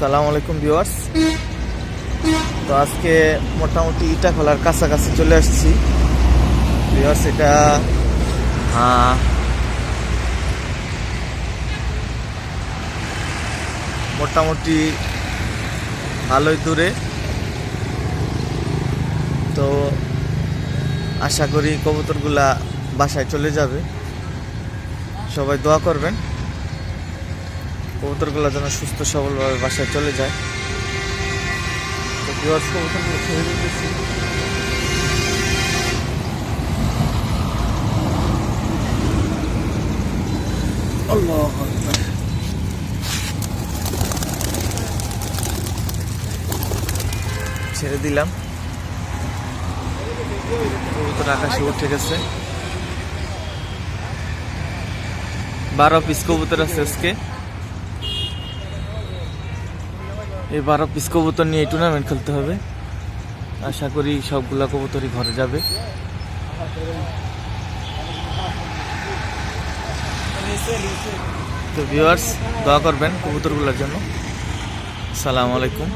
সালাম আলাইকুম ভিউয়ার্স। তো আজকে মোটামুটি ইটা খোলার কাছাকাছি চলে আসছি। ভিউয়ার্স, এটা মোটামুটি ভালোই দূরে। তো আশা করি কবুতরগুলা বাসায় চলে যাবে। সবাই দোয়া করবেন। কবুতরগুলো যেন সুস্থ, সবলভাবে বাসায় চলে যায়। ছেড়ে দিতেছি। ছেড়ে দিলাম। কবুতর আকাশে উঠে গেছে। বারো পিস কবুতর আছে আজকে। এই বারো পিস কবুতর নিয়ে টুর্নামেন্ট খেলতে হবে। আশা করি সবগুলা কবুতরই ঘরে যাবে। তো ভিউয়ার্স দোয়া করবেন কবুতরগুলোর জন্য। সালাম আলাইকুম।